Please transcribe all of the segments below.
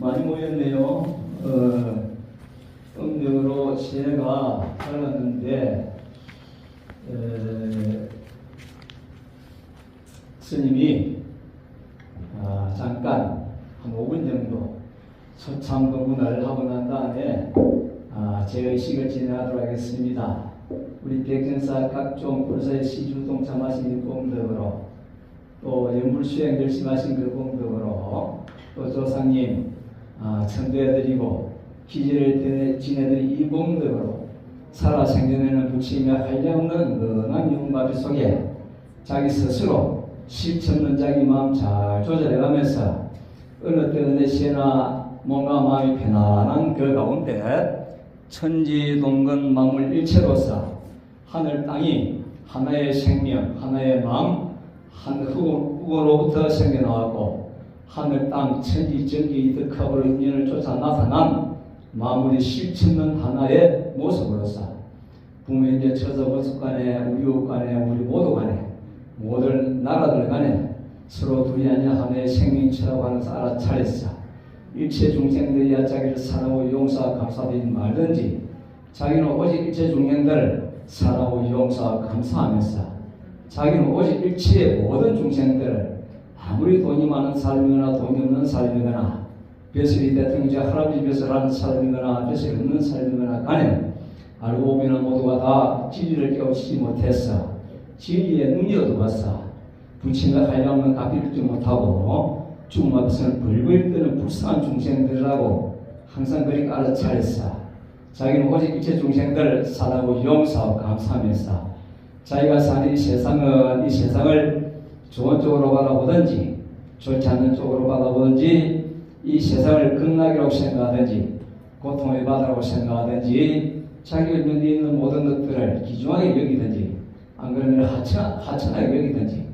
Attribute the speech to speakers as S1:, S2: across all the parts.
S1: 많이 모였네요. 어, 밝았는데, 에, 스님이 아, 잠깐 한 5분 정도 소참 공문을 하고 난 다음에 아, 제 의식을 진행하도록 하겠습니다. 우리 백전사 각종 불사의 시주 동참하신 공덕으로 또 연불 수행 열심히 하신 그 공덕으로 또 조상님 아, 천도해드리고 기지를 지내드린 이 공덕으로 살아 생전에는 부치며 한량없는 은한 영마비 속에 자기 스스로 실천는 자기 마음 잘 조절해가면서 어느 때 어느 시에나 뭔가 마음이 편안한 그 가운데 천지동건 만물 일체로서 하늘 땅이 하나의 생명, 하나의 마음, 한 흙으로부터 생겨나왔고 하늘 땅 천지 전기 이득합으로 인연을 쫓아 나타난 마무리 실천는 하나의 모습으로서 부모 이제 처자 모습 간에 우리 국 간에 우리 모두 간에 모든 나라들 간에 서로 둘이 아니라 하나의 생명체라고 하는 알아차렸어. 일체 중생들이 자기를 사랑하고 용서하고 감사드리 말든지 자기는 오직 일체 중생들을 사랑하고 용서하고 감사하면서 자기는 오직 일체의 모든 중생들을 아무리 돈이 많은 사람이거나 돈이 없는 사람이거나 벼슬이 대통령제 할아버지 벼슬하는 사람이거나 벼슬이 없는 사람이거나 간에 알고 보면 모두가 다 진리를 깨우치지 못했어 진리의 눈이 어두웠어 부친과 관련없는 값을 지 못하고 죽음 앞에서는 벌벌 뜨는 불쌍한 중생들이라고 항상 그렇게 알아차렸어. 자기는 오직 일체 중생들을 사랑하고 용서하고 감사하면서 자기가 사는 이 세상은 이 세상을 좋은 쪽으로 바라보든지 좋지 않는 쪽으로 바라보든지 이 세상을 극락이라고 생각하든지 고통의 바다라고 생각하든지 자기가 눈에 있는 모든 것들을 기중하게 여기든지 안 그러면 하찮, 하찮하게 여기든지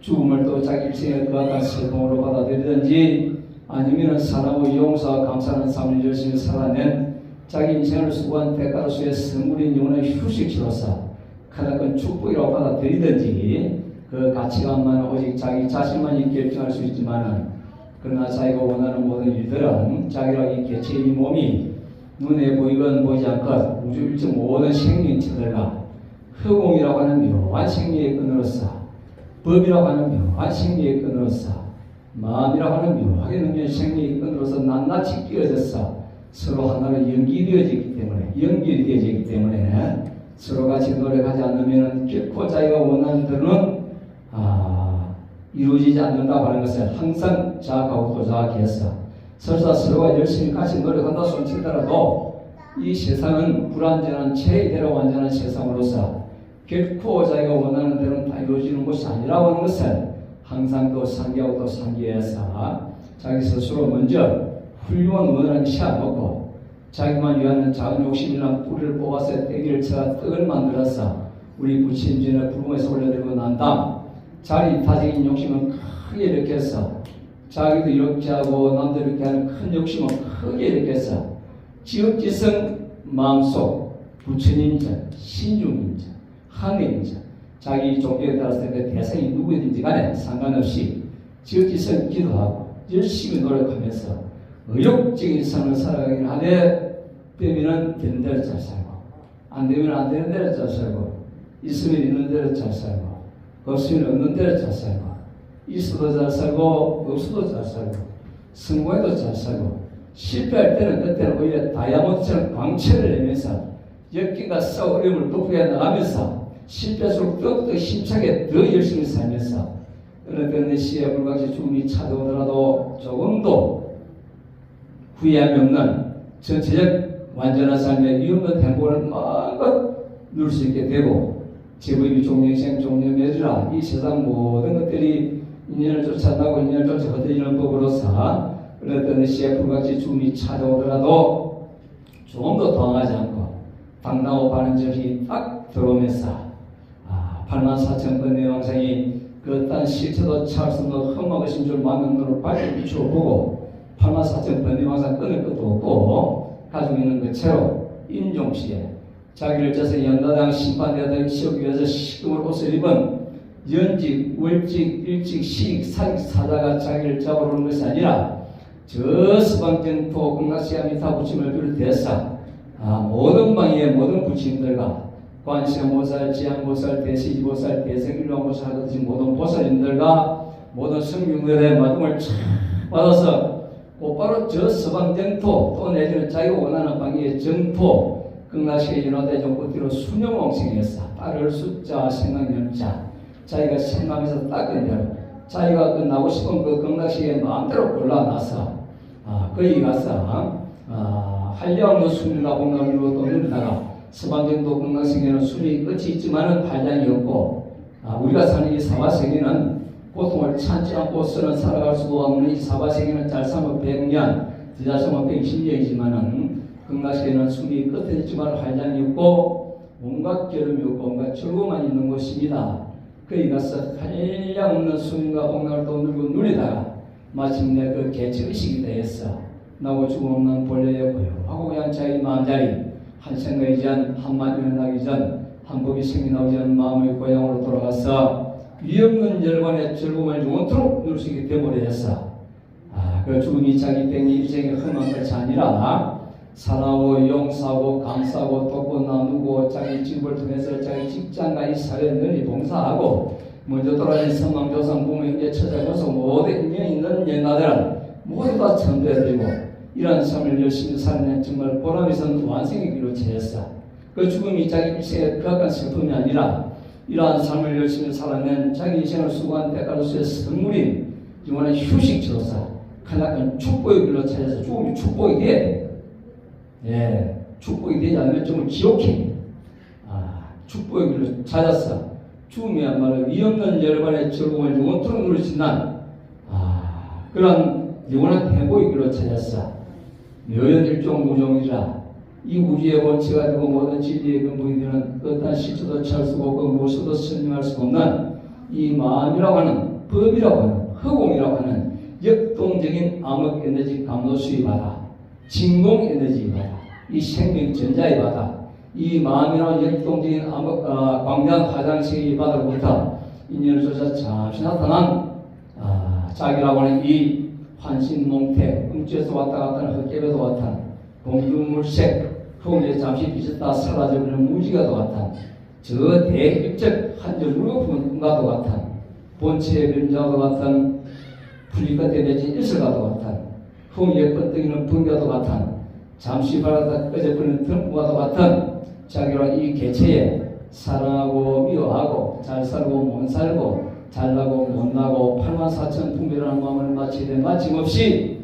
S1: 죽음을 또 자기 일생의 그와 같은 슬픔으로 받아들이든지 아니면 사랑하고 용서와 감사하는 삶을 열심히 살아낸 자기 인생을 수고한 대가로서의 선물인 영혼의 휴식지로서 가장 큰 축복이라고 받아들이든지 그 가치관만 오직 자기 자신만이 결정할 수 있지만은 그러나 자기가 원하는 모든 일들은 자기가 이 개체의 이 몸이 눈에 보이건 보이지 않건 우주 일체 모든 생명체들과 허공이라고 하는 묘한 생명의 끈으로서 법이라고 하는 묘한 생명의 끈으로서 마음이라고 하는 묘하게 능력의 생명의 끈으로서 낱낱이 끼어져서 서로 하나로 연기되어지기 때문에 연결이 되어지기 때문에 서로 같이 노력하지 않으면 결코 자기가 원하는 대로는 아, 이루어지지 않는다고 하는 것을 항상 자각하고 또 자각해서 설사 서로가 열심히 같이 노력한다 손치더라도 이 세상은 불완전한 최대로 완전한 세상으로서 결코 자기가 원하는 대로는 다 이루어지는 것이 아니라고 하는 것을 항상 또 상기하고 또 상기해서 자기 스스로 먼저 훌륭한 원한을 시합먹고 자기만 위하는 작은 욕심이나 뿌리를 뽑아서 떼기를 쳐가 떡을 만들어서 우리 부친진을 부름에서 올려드리고 난 다음 자리 타적인 욕심은 크게 일으켜서 자기도 이렇게 하고 남도 이렇게 하는 큰 욕심은 크게 일으켜서 지극지성 마음속 부처님자 신중인자 하느님자 자기 종교에 따라서 그 대상이 누구든지 간에 상관없이 지극지성 기도하고 열심히 노력하면서 의욕적인 삶을 살아가긴 하되 되면은 되는 대로 잘 살고 안 되면 안 되는 대로 잘 살고 있으면 있는 대로 잘 살고 없으면 없는 대로 잘 살고 있어도 잘 살고 없어도 잘 살고 성공해도 잘 살고 실패할 때는 그때는 오히려 다이아몬드처럼 광채를 내면서 역기가 썩 어려움을 극복해 나가면서 실패할수록 더욱더 힘차게 더 열심히 살면서 어느 때는 시에 불같이 죽음이 찾아오더라도 조금도 후회함이 없는 전체적 완전한 삶의 위험한 행복을 마음껏 누릴 수 있게 되고 제부임이 종려생 종려매주라 이 세상 모든 것들이 인연을 쫓아나고 인연을 쫓아 거들리는 법으로서 시에 불같이 죽음이 찾아오더라도 조금도 당하지 않고 당나고 점이 딱 들어오면서 아, 8만 4천 번의 왕상이 그 어떤 실체도 찰수 없는 험한 것인 줄 만명으로 밝게 비추어 보고 8만 4천 번의 왕상 끊을 것도 없고 가지고 있는 그 채로 임종시에 자기를 져서 연가당 심판되던 지옥 위에서 시금을 옷을 입은 연직, 월직, 일직, 시직, 사직, 사자가 자기를 잡아오는 것이 아니라 저 서방전토 극락시아 미타 부침을 비롯해서 아, 모든 방의 모든 부침들과 관세음보살, 지향보살, 대시지보살, 대생일로보살 같은 모든 보살님들과 모든 성중들의 마음을 쫙 받아서 곧바로 저 서방정토 또 내지는 자기가 원하는 방의 정토 극락시의 인화대전 끝뒤로 수명왕생했어. 따를 숫자 생각연자. 자기가 생각해서 닦은 대로 자기가 그 나고 싶은 그 극락시에 마음대로 골라놔서 아, 거기 가서 아, 한량의 순위나 공락으로 또 누리다가. 서방정도 극락세계는 순위 끝이 있지만은 한량이 없고 아, 우리가 사는 이 사바세계는 고통을 참지 않고 쓰는 살아갈 수도 없는 이 사바세계는 잘 살면 100년, 더잘 살면 120년이지만은 극락세계는 순위 끝에 있지만 한량이 없고 온갖 결음이 없고 온갖 즐거움만 있는 곳입니다. 거기 가서 한량 없는 공락을 또 누리고 누리다가 마침내 그 개체의식이 되었어. 나고 죽음 없는 본래의 고요하고 자기 마음자리 한 생각이 전 한마디 일어나기 전한 법이 생겨나오지 않은 마음의 고향으로 돌아가서 위없는 열반의 즐거움을 영원토록 있게 되버렸어. 아, 그 죽음이 자기 땡이 일생의 험한 것이 아니라 사랑하고 용서하고 감사하고 돕고 나누고 자기 집을 통해서 자기 직장과 이 사회에 널리 봉사하고 먼저 돌아다닌 선망조상 부모 형제 처자면서 모든 인연 있는 연가들은 모두 다 천대해드리고 이러한 삶을 열심히 사는 정말 보람 있는 완성의 길로 채했어. 그 죽음이 자기 일생의 그악한 슬픔이 아니라 이러한 삶을 열심히 살아낸 자기 인생을 수고한 대가로서의 선물이 영원한 휴식처로서 가장 축복의 길로 찾아서 죽음이 축복이 돼. 예, 축복이 되지 않으면 좀 지옥해. 아, 축복의 길로 찾았어. 죽음이야말로 위없는 열반의 즐거움을 영원토록 수 있는 아, 그런 영원한 행복의 길로 찾았어. 묘연 일종 무종이라 이 우주의 원체가 되고 모든 진리의 근본이 되는 어떠한 실체도 찰 수가 없고 무엇도 설명할 수가 없는 이 마음이라고 하는 법이라고 하는 허공이라고 하는 역동적인 암흑 에너지 감도수의 바다 진공 에너지 바다 이 생명 전자의 바다. 이 마음이라는 역동적인 어, 광대한 화장실의 바다로부터 인연을 조사 잠시 나타난 아, 자기라고 하는 이 환신몽태 음주에서 왔다 갔다 하는 헛개에서 왔다. 공중물색 풍에 잠시 비쳤다 사라져버리는 무지가 도 같아 저 대일적 한절 물거품과도 같아 본체의 그림자도 같은 풀리가 되어진 일설과도 같아 풍에 뻗뜨기는 분가도 같아 잠시 바라다 꺼져버리는 등과도 같은 자기로 이 개체에 사랑하고 미워하고 잘 살고 못 살고 잘나고 못나고 8만 4천 풍비라는 마음을 마치되 마침없이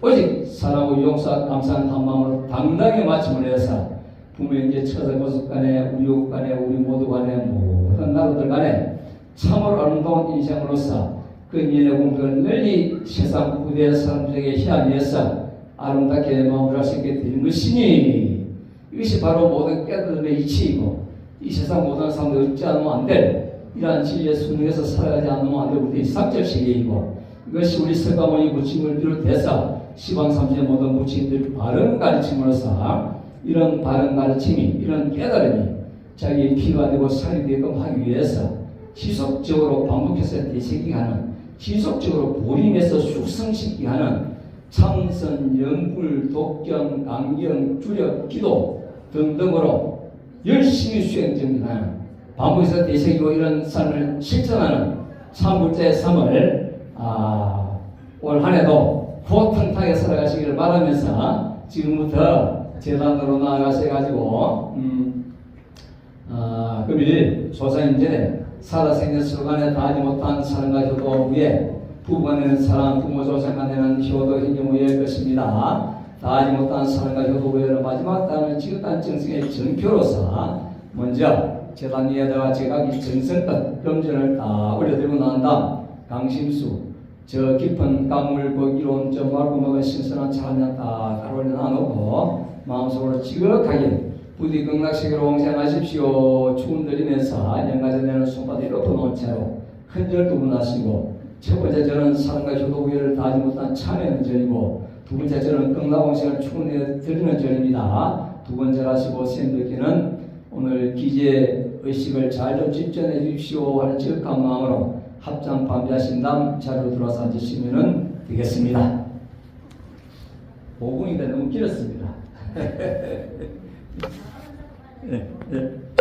S1: 오직 사랑하고 용서 감사한 한 마음으로 당당히 마침을 해서 부모님께 처자 고속 간에 우리 국 간에 우리 모두 간에 모든 나라들 간에 참으로 아름다운 인생으로서 그 인연의 공덕을 널리 세상 후대 사람들에게 희한해서 아름답게 마무리할 수 있게 되는 것이니 이것이 바로 모든 깨달음의 이치이고 이 세상 모든 사람들 얻지 않으면 안될 이러한 진리의 순응에서 살아가지 않으면 안될 우리 삭절시계이고 이것이 우리 석가모니 부침을 비롯해서 시방삼신의 모든 부친들 바른 가르침으로서 이런 바른 가르침이 이런 깨달음이 자기의 피가 되고 살이 되게끔 하기 위해서 지속적으로 반복해서 되새기게 하는 지속적으로 보림해서 숙성시키게 하는 참선, 영불, 독경, 강경, 주력, 기도 등등으로 열심히 수행 정진하는 반복해서 되새기고 이런 삶을 실천하는 참불자의 삶을 아, 올 한해도 호탕하게 살아가시기를 바라면서 지금부터 재단으로 나아가셔가지고 음, 아, 금일 조상인제 살아생전 간에 다하지 못한 사랑과 효도 위에 부부간에는 사랑, 부모 조상 간에는 효도 행정무예일 것입니다. 다하지 못한 사랑과 효도 위에는 마지막 단을 지극한 정성의 정표로서 먼저 재단 위에다가 제가 이 정성껏 금전을 다 올려드리고 난 다음 강심수 저 깊은 강물 거기로 저 맑고 먹은 신선한 차한잔 딱 올려놔놓고 마음속으로 지극하게 부디 극락세계로 왕생하십시오. 축음 들리면서 연가전에는 손바닥에 엎어놓은 채로 큰절 두분하시고 첫 번째 절은 사랑과 효도구애를 다하지 못한 참회는 절이고 두 번째 절은 극락왕생을 축원해 드리는 절입니다. 두 번째 하시고 샘듣기는 오늘 기재 의식을 잘 좀 집전해 주십시오 하는 지극한 마음으로 합장 반비하신 다음 자리로 들어와서 앉으시면 되겠습니다. 5분인데 너무 길었습니다. 네, 네.